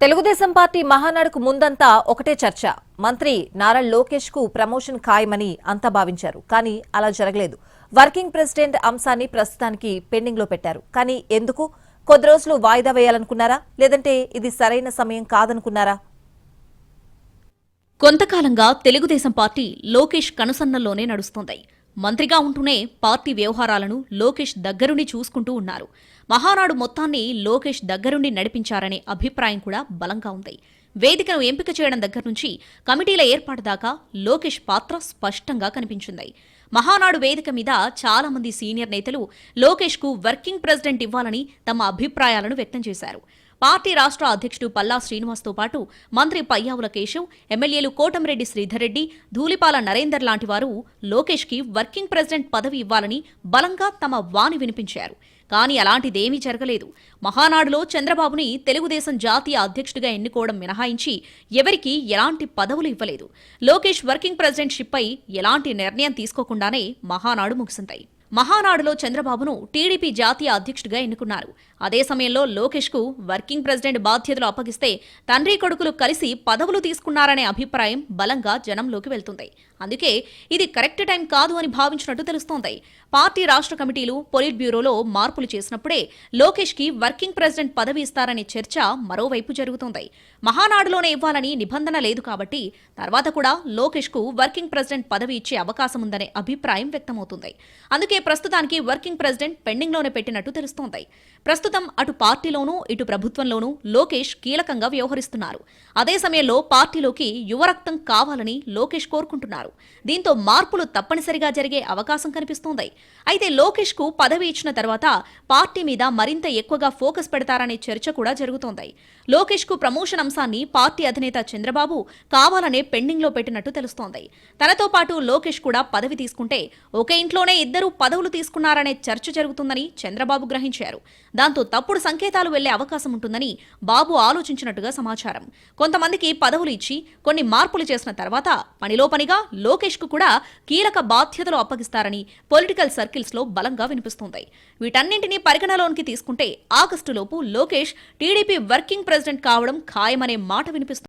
Telugu Desam party మహానాడుకు ముందంతా ఒకటే చర్చ. మంత్రి నారా లోకేష్కు ప్రమోషన్ ఖాయమని అంతా భావించారు. కానీ అలా జరగలేదు. వర్కింగ్ ప్రెసిడెంట్ అంశాన్ని ప్రస్తుతానికి పెండింగ్లో పెట్టారు. కానీ ఎందుకు? కొద్ది రోజులు వాయిదా వేయాలనుకున్నారా? లేదంటే ఇది సరైన సమయం కాదనుకున్నారా? కొంతకాలంగా తెలుగుదేశం పార్టీ లోకేష్ కనుసన్నల్లోనే నడుస్తోంది. మంత్రిగా ఉంటూనే పార్టీ వ్యవహారాలను లోకేష్ దగ్గరుండి చూసుకుంటూ ఉన్నారు. మహానాడు మొత్తాన్ని లోకేష్ దగ్గరుండి నడిపించారనే అభిప్రాయం కూడా బలంగా ఉంది. వేదికను ఎంపిక చేయడం దగ్గర నుంచి కమిటీల ఏర్పాటు దాకా లోకేష్ పాత్ర స్పష్టంగా కనిపించింది. మహానాడు వేదిక మీద చాలా మంది సీనియర్ నేతలు లోకేష్కు వర్కింగ్ ప్రెసిడెంట్ ఇవ్వాలని తమ అభిప్రాయాలను వ్యక్తం చేశారు. పార్టీ రాష్ట్ర అధ్యక్షుడు పల్లా శ్రీనివాస్తో పాటు మంత్రి పయ్యావుల కేశవ్ ఎమ్మెల్యేలు కోటంరెడ్డి శ్రీధర్రెడ్డి ధూలిపాల ధూళిపాల నరేందర్ లాంటి వారు లోకేష్కి వర్కింగ్ ప్రెసిడెంట్ పదవి ఇవ్వాలని బలంగా తమ వాణి వినిపించారు. కానీ అలాంటిదేమీ జరగలేదు. మహానాడులో చంద్రబాబుని తెలుగుదేశం జాతీయ అధ్యక్షుడిగా ఎన్నుకోవడం మినహాయించి ఎవరికీ ఎలాంటి పదవులు ఇవ్వలేదు. లోకేష్ వర్కింగ్ ప్రెసిడెంట్షిప్పై ఎలాంటి నిర్ణయం తీసుకోకుండానే మహానాడు ముగిసింది. మహానాడులో చంద్రబాబును టీడీపీ జాతీయ అధ్యక్షుడిగా ఎన్నుకున్నారు. అదే సమయంలో లోకేష్కు వర్కింగ్ ప్రెసిడెంట్ బాధ్యతలు అప్పగిస్తే తండ్రి కొడుకులు కలిసి పదవులు తీసుకున్నారనే అభిప్రాయం బలంగా జనంలోకి వెళ్తుంది. అందుకే ఇది కరెక్ట్ టైం కాదు అని భావించినట్టు తెలుస్తోంది. పార్టీ రాష్ట్ర కమిటీలు పొలిట్ బ్యూరోలో మార్పులు చేసినప్పుడే లోకేష్కి వర్కింగ్ ప్రెసిడెంట్ పదవి ఇస్తారనే చర్చ మరోవైపు జరుగుతోంది. మహానాడులోనే ఇవ్వాలని నిబంధన లేదు కాబట్టి తర్వాత కూడా లోకేష్కు వర్కింగ్ ప్రెసిడెంట్ పదవి ఇచ్చే అవకాశం ఉందనే అభిప్రాయం వ్యక్తమవుతుంది. అందుకే ప్రస్తుతానికి వర్కింగ్ ప్రెసిడెంట్ పెండింగ్లోనే పెట్టినట్టు తెలుస్తోంది. ప్రస్తుతం అటు పార్టీలోనూ ఇటు ప్రభుత్వంలోనూ లోకేష్ కీలకంగా వ్యవహరిస్తున్నారు. అదే సమయంలో పార్టీలోకి యువరక్తం కావాలని లోకేష్ కోరుకుంటున్నారు. దీంతో మార్పులు తప్పనిసరిగా జరిగే అవకాశం కనిపిస్తోంది. అయితే లోకేష్కు పదవి ఇచ్చిన తర్వాత పార్టీ మీద మరింత ఎక్కువగా ఫోకస్ పెడతారనే చర్చ కూడా జరుగుతోంది. లోకేష్కు ప్రమోషన్ అంశాన్ని పార్టీ అధినేత చంద్రబాబు కావాలనే పెండింగ్లో పెట్టినట్టు తెలుస్తోంది. తనతో పాటు లోకేష్ కూడా పదవి తీసుకుంటే ఒకే ఇంట్లోనే ఇద్దరు పదవులు తీసుకున్నారనే చర్చ జరుగుతుందని చంద్రబాబు గ్రహించారు. దాంతో తప్పుడు సంకేతాలు వెళ్ళే అవకాశం ఉంటుందని బాబు ఆలోచించినట్టుగా సమాచారం. కొంతమందికి పదవులు ఇచ్చి కొన్ని మార్పులు చేసిన తర్వాత పనిలో పనిగా లోకేష్కు కూడా కీలక బాధ్యతలు అప్పగిస్తారని పొలిటికల్ సర్కిల్స్లో బలంగా వినిపిస్తోంది. వీటన్నింటినీ పరిగణలోనికి తీసుకుంటే ఆగస్టులోపు లోకేష్ టీడీపీ వర్కింగ్ ప్రెసిడెంట్ కావడం ఖాయమనే మాట వినిపిస్తుంది.